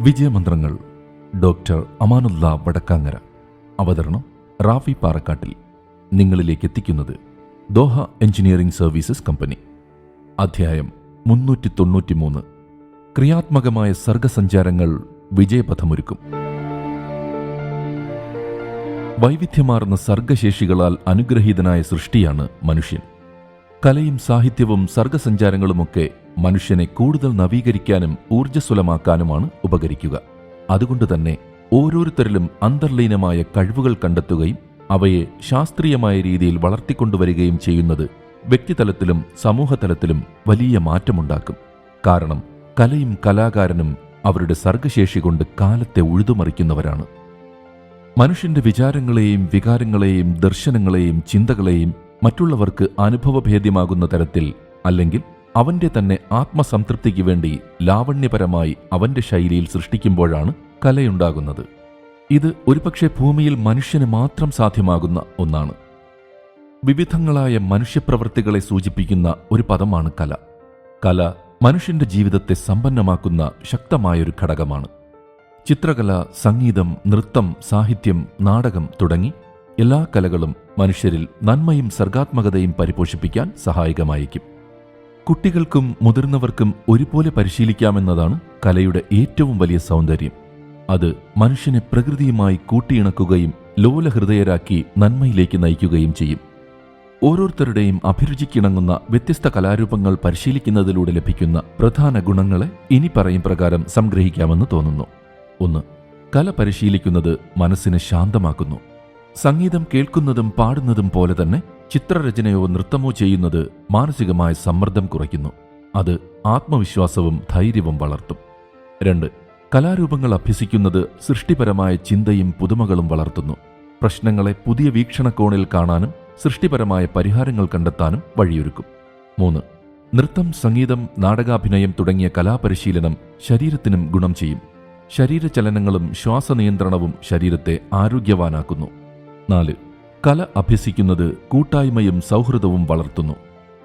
വിജയമന്ത്രങ്ങൾ doctor Amanullah Vadakkangara. അവതരണം റാഫി പാറക്കാട്ടിൽ. നിങ്ങളിലേക്ക് എത്തിക്കുന്നത് ദോഹ എഞ്ചിനീയറിംഗ് സർവീസസ് കമ്പനി. അധ്യായം മുന്നൂറ്റി തൊണ്ണൂറ്റിമൂന്ന് ക്രിയാത്മകമായ സർഗസഞ്ചാരങ്ങൾ വിജയപഥമൊരുക്കും. വൈവിധ്യമാർന്ന സർഗശേഷികളാൽ അനുഗ്രഹീതനായ സൃഷ്ടിയാണ് മനുഷ്യൻ. കലയും സാഹിത്യവും സർഗസഞ്ചാരങ്ങളുമൊക്കെ മനുഷ്യനെ കൂടുതൽ നവീകരിക്കാനും ഊർജസ്വലമാക്കാനുമാണ് ഉപകരിക്കുക. അതുകൊണ്ട് തന്നെ ഓരോരുത്തരിലും അന്തർലീനമായ കഴിവുകൾ കണ്ടെത്തുകയും അവയെ ശാസ്ത്രീയമായ രീതിയിൽ വളർത്തിക്കൊണ്ടുവരികയും ചെയ്യുന്നത് വ്യക്തിതലത്തിലും സമൂഹതലത്തിലും വലിയ മാറ്റമുണ്ടാക്കും. കാരണം കലയും കലാകാരനും അവരുടെ സർഗശേഷി കൊണ്ട് കാലത്തെ ഉഴുതുമറിക്കുന്നവരാണ്. മനുഷ്യന്റെ വിചാരങ്ങളെയും വികാരങ്ങളെയും ദർശനങ്ങളെയും ചിന്തകളെയും മറ്റുള്ളവർക്ക് അനുഭവഭേദ്യമാകുന്ന തരത്തിൽ അല്ലെങ്കിൽ അവന്റെ തന്നെ ആത്മസംതൃപ്തിക്ക് വേണ്ടി ലാവണ്യപരമായി അവന്റെ ശൈലിയിൽ സൃഷ്ടിക്കുമ്പോഴാണ് കലയുണ്ടാകുന്നത്. ഇത് ഒരുപക്ഷെ ഭൂമിയിൽ മനുഷ്യന് മാത്രം സാധ്യമാകുന്ന ഒന്നാണ്. വിവിധങ്ങളായ മനുഷ്യപ്രവൃത്തികളെ സൂചിപ്പിക്കുന്ന ഒരു പദമാണ് കല. കല മനുഷ്യന്റെ ജീവിതത്തെ സമ്പന്നമാക്കുന്ന ശക്തമായൊരു ഘടകമാണ്. ചിത്രകല സംഗീതം നൃത്തം സാഹിത്യം നാടകം തുടങ്ങി എല്ലാ കലകളും മനുഷ്യരിൽ നന്മയും സർഗാത്മകതയും പരിപോഷിപ്പിക്കാൻ സഹായകമായിരിക്കും കുട്ടികൾക്കും മുതിർന്നവർക്കും ഒരുപോലെ പരിശീലിക്കാമെന്നതാണ് കലയുടെ ഏറ്റവും വലിയ സൗന്ദര്യം. അത് മനുഷ്യനെ പ്രകൃതിയുമായി കൂട്ടിയിണക്കുകയും ലോലഹൃദയരാക്കി നന്മയിലേക്ക് നയിക്കുകയും ചെയ്യും. ഓരോരുത്തരുടെയും അഭിരുചിക്കിണങ്ങുന്ന വ്യത്യസ്ത കലാരൂപങ്ങൾ പരിശീലിക്കുന്നതിലൂടെ ലഭിക്കുന്ന പ്രധാന ഗുണങ്ങളെ ഇനി പറയും പ്രകാരം സംഗ്രഹിക്കാമെന്ന് തോന്നുന്നു. ഒന്ന് കല പരിശീലിക്കുന്നത് മനസ്സിനെ ശാന്തമാക്കുന്നു. സംഗീതം കേൾക്കുന്നതും പാടുന്നതും പോലെ തന്നെ ചിത്രരചനയോ നൃത്തമോ ചെയ്യുന്നത് മാനസികമായ സമ്മർദ്ദം കുറയ്ക്കുന്നു. അത് ആത്മവിശ്വാസവും ധൈര്യവും വളർത്തും. രണ്ട് കലാരൂപങ്ങൾ അഭ്യസിക്കുന്നത് സൃഷ്ടിപരമായ ചിന്തയും പുതുമകളും വളർത്തുന്നു. പ്രശ്നങ്ങളെ പുതിയ വീക്ഷണകോണിൽ കാണാനും സൃഷ്ടിപരമായ പരിഹാരങ്ങൾ കണ്ടെത്താനും വഴിയൊരുക്കും. മൂന്ന് നൃത്തം സംഗീതം നാടകാഭിനയം തുടങ്ങിയ കലാപരിശീലനം ശരീരത്തിനും ഗുണം ചെയ്യും. ശരീരചലനങ്ങളും ശ്വാസനിയന്ത്രണവും ശരീരത്തെ ആരോഗ്യവാനാക്കുന്നു. നാല് കല അഭ്യസിക്കുന്നത് കൂട്ടായ്മയും സൗഹൃദവും വളർത്തുന്നു.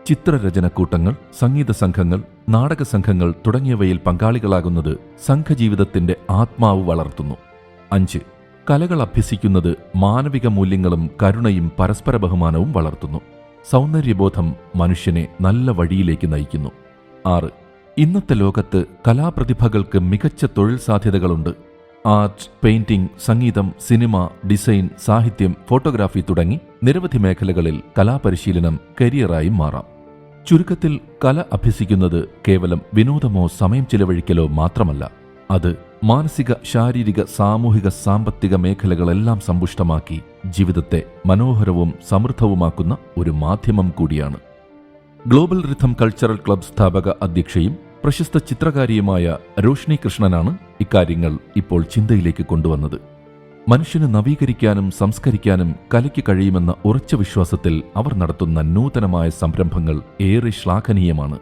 ചിത്രരചനക്കൂട്ടങ്ങൾ സംഗീത സംഘങ്ങൾ നാടക സംഘങ്ങൾ തുടങ്ങിയവയിൽ പങ്കാളികളാകുന്നത് സംഘജീവിതത്തിന്റെ ആത്മാവ് വളർത്തുന്നു. അഞ്ച്. കലകൾ അഭ്യസിക്കുന്നത് മാനവിക മൂല്യങ്ങളും കരുണയും പരസ്പര ബഹുമാനവും വളർത്തുന്നു. സൗന്ദര്യബോധം മനുഷ്യനെ നല്ല വഴിയിലേക്ക് നയിക്കുന്നു. ആറ്. ഇന്നത്തെ ലോകത്ത് കലാപ്രതിഭകൾക്ക് മികച്ച തൊഴിൽ സാധ്യതകളുണ്ട്. ആർട്ട് പെയിന്റിംഗ് സംഗീതം സിനിമ ഡിസൈൻ സാഹിത്യം ഫോട്ടോഗ്രാഫി തുടങ്ങി നിരവധി മേഖലകളിൽ കലാപരിശീലനം കരിയറായി മാറാം. ചുരുക്കത്തിൽ കല അഭ്യസിക്കുന്നത് കേവലം വിനോദമോ സമയം ചിലവഴിക്കലോ മാത്രമല്ല അത് മാനസിക ശാരീരിക സാമൂഹിക സാമ്പത്തിക മേഖലകളെല്ലാം സമ്പുഷ്ടമാക്കി ജീവിതത്തെ മനോഹരവും സമൃദ്ധവുമാക്കുന്ന ഒരു മാധ്യമം കൂടിയാണ്. ഗ്ലോബൽ റിഥം കൾച്ചറൽ ക്ലബ് സ്ഥാപക അധ്യക്ഷയും പ്രശസ്ത ചിത്രകാരിയുമായ രോഷ്നി കൃഷ്ണനാണ് ഇക്കാര്യങ്ങൾ ഇപ്പോൾ ചിന്തയിലേക്ക് കൊണ്ടുവന്നത്. മനുഷ്യന് നവീകരിക്കാനും സംസ്കരിക്കാനും കലയ്ക്ക് കഴിയുമെന്ന ഉറച്ച വിശ്വാസത്തിൽ അവർ നടത്തുന്ന നൂതനമായ സംരംഭങ്ങൾ ഏറെ ശ്ലാഘനീയമാണ്.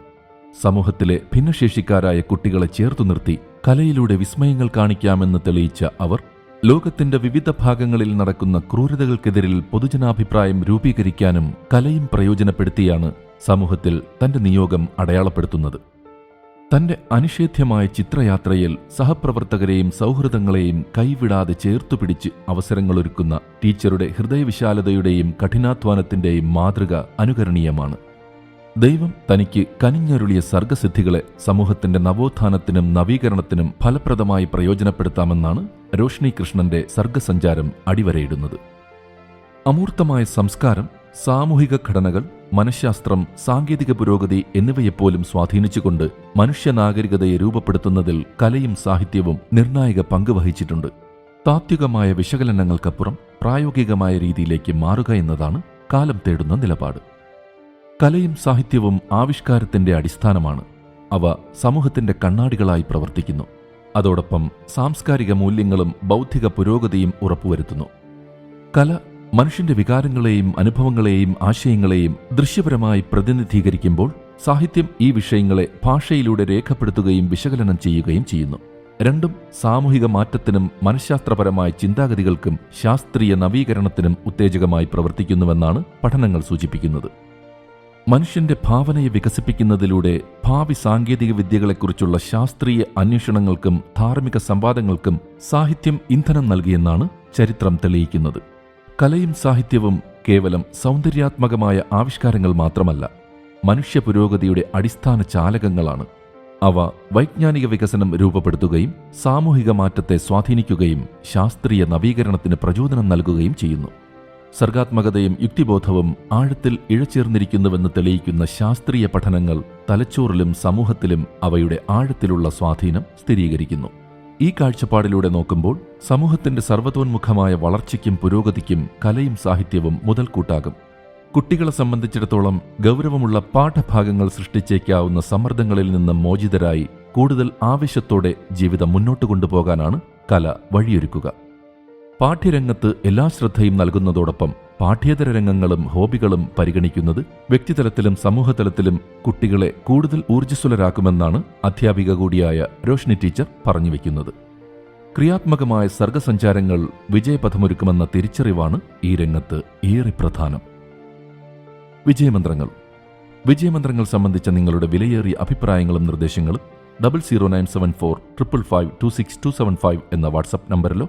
സമൂഹത്തിലെ ഭിന്നശേഷിക്കാരായ കുട്ടികളെ ചേർത്തു നിർത്തി കലയിലൂടെ വിസ്മയങ്ങൾ കാണിക്കാമെന്ന് തെളിയിച്ച അവർ ലോകത്തിന്റെ വിവിധ ഭാഗങ്ങളിൽ നടക്കുന്ന ക്രൂരതകൾക്കെതിരിൽ പൊതുജനാഭിപ്രായം രൂപീകരിക്കാനും കലയും പ്രയോജനപ്പെടുത്തിയാണ് സമൂഹത്തിൽ തന്റെ നിയോഗം അടയാളപ്പെടുത്തുന്നത്. തന്റെ അനിഷേധ്യമായ ചിത്രയാത്രയിൽ സഹപ്രവർത്തകരെയും സൗഹൃദങ്ങളെയും കൈവിടാതെ ചേർത്തുപിടിച്ച് അവസരങ്ങളൊരുക്കുന്ന ടീച്ചറുടെ ഹൃദയവിശാലതയുടെയും കഠിനാധ്വാനത്തിന്റെയും മാതൃക അനുകരണീയമാണ്. ദൈവം തനിക്ക് കനിഞ്ഞരുളിയ സർഗസിദ്ധികളെ സമൂഹത്തിന്റെ നവോത്ഥാനത്തിനും നവീകരണത്തിനും ഫലപ്രദമായി പ്രയോജനപ്പെടുത്താമെന്നാണ് രോഷ്നി കൃഷ്ണന്റെ സർഗസഞ്ചാരം അടിവരയിടുന്നത്. അമൂർത്തമായ സംസ്കാരം സാമൂഹിക ഘടനകൾ മനഃശാസ്ത്രം സാങ്കേതിക പുരോഗതി എന്നിവയെപ്പോലും സ്വാധീനിച്ചുകൊണ്ട് മനുഷ്യ നാഗരികതയെ രൂപപ്പെടുത്തുന്നതിൽ കലയും സാഹിത്യവും നിർണായക പങ്ക് വഹിച്ചിട്ടുണ്ട്. താത്വികമായ വിശകലനങ്ങൾക്കപ്പുറം പ്രായോഗികമായ രീതിയിലേക്ക് മാറുക എന്നതാണ് കാലം തേടുന്ന നിലപാട്. കലയും സാഹിത്യവും ആവിഷ്കാരത്തിന്റെ അടിസ്ഥാനമാണ്. അവ സമൂഹത്തിന്റെ കണ്ണാടികളായി പ്രവർത്തിക്കുന്നു. അതോടൊപ്പം സാംസ്കാരിക മൂല്യങ്ങളും ബൗദ്ധിക പുരോഗതിയും ഉറപ്പുവരുത്തുന്നു. കല മനുഷ്യന്റെ വികാരങ്ങളെയും അനുഭവങ്ങളെയും ആശയങ്ങളെയും ദൃശ്യപരമായി പ്രതിനിധീകരിക്കുമ്പോൾ സാഹിത്യം ഈ വിഷയങ്ങളെ ഭാഷയിലൂടെ രേഖപ്പെടുത്തുകയും വിശകലനം ചെയ്യുകയും ചെയ്യുന്നു. രണ്ടും സാമൂഹിക മാറ്റത്തിനും മനഃശാസ്ത്രപരമായ ചിന്താഗതികൾക്കും ശാസ്ത്രീയ നവീകരണത്തിനും ഉത്തേജകമായി പ്രവർത്തിക്കുന്നുവെന്നാണ് പഠനങ്ങൾ സൂചിപ്പിക്കുന്നത്. മനുഷ്യന്റെ ഭാവനയെ വികസിപ്പിക്കുന്നതിലൂടെ ഭാവി സാങ്കേതിക വിദ്യകളെക്കുറിച്ചുള്ള ശാസ്ത്രീയ അന്വേഷണങ്ങൾക്കും ധാർമ്മിക സംവാദങ്ങൾക്കും സാഹിത്യം ഇന്ധനം നൽകിയെന്നാണ് ചരിത്രം തെളിയിക്കുന്നത്. കലയും സാഹിത്യവും കേവലം സൗന്ദര്യാത്മകമായ ആവിഷ്കാരങ്ങൾ മാത്രമല്ല മനുഷ്യ പുരോഗതിയുടെ അടിസ്ഥാന ചാലകങ്ങളാണ്. അവ വൈജ്ഞാനിക വികസനം രൂപപ്പെടുത്തുകയും സാമൂഹിക മാറ്റത്തെ സ്വാധീനിക്കുകയും ശാസ്ത്രീയ നവീകരണത്തിന് പ്രചോദനം നൽകുകയും ചെയ്യുന്നു. സർഗാത്മകതയും യുക്തിബോധവും ആഴത്തിൽ ഇഴചേർന്നിരിക്കുന്നുവെന്ന് തെളിയിക്കുന്ന ശാസ്ത്രീയ പഠനങ്ങൾ തലച്ചോറിലും സമൂഹത്തിലും അവയുടെ ആഴത്തിലുള്ള സ്വാധീനം സ്ഥിരീകരിക്കുന്നു. ഈ കാഴ്ചപ്പാടിലൂടെ നോക്കുമ്പോൾ സമൂഹത്തിന്റെ സർവതോന്മുഖമായ വളർച്ചയ്ക്കും പുരോഗതിക്കും കലയും സാഹിത്യവും മുതൽക്കൂട്ടാകും. കുട്ടികളെ സംബന്ധിച്ചിടത്തോളം ഗൗരവമുള്ള പാഠഭാഗങ്ങൾ സൃഷ്ടിച്ചേക്കാവുന്ന സമ്മർദ്ദങ്ങളിൽ നിന്ന് മോചിതരായി കൂടുതൽ ആവശ്യത്തോടെ ജീവിതം മുന്നോട്ട് കൊണ്ടുപോകാനാണ് കല വഴിയൊരുക്കുക. പാഠ്യരംഗത്ത് എല്ലാ ശ്രദ്ധയും നൽകുന്നതോടൊപ്പം പാഠ്യേതര രംഗങ്ങളും ഹോബികളും പരിഗണിക്കുന്നത് വ്യക്തിതലത്തിലും സമൂഹതലത്തിലും കുട്ടികളെ കൂടുതൽ ഊർജസ്വലരാക്കുമെന്നാണ് അധ്യാപിക കൂടിയായ രോഷ്നി ടീച്ചർ പറഞ്ഞു വയ്ക്കുന്നത് ക്രിയാത്മകമായ സർഗസഞ്ചാരങ്ങൾ വിജയപഥമൊരുക്കുമെന്ന തിരിച്ചറിവാണ് ഈ രംഗത്ത് ഏറെ പ്രധാനം. വിജയമന്ത്രങ്ങൾ. വിജയമന്ത്രങ്ങൾ സംബന്ധിച്ച നിങ്ങളുടെ വിലയേറിയ അഭിപ്രായങ്ങളും നിർദ്ദേശങ്ങളും double zero nine seven four triple five two six two seven five എന്ന വാട്സപ്പ് നമ്പറിലോ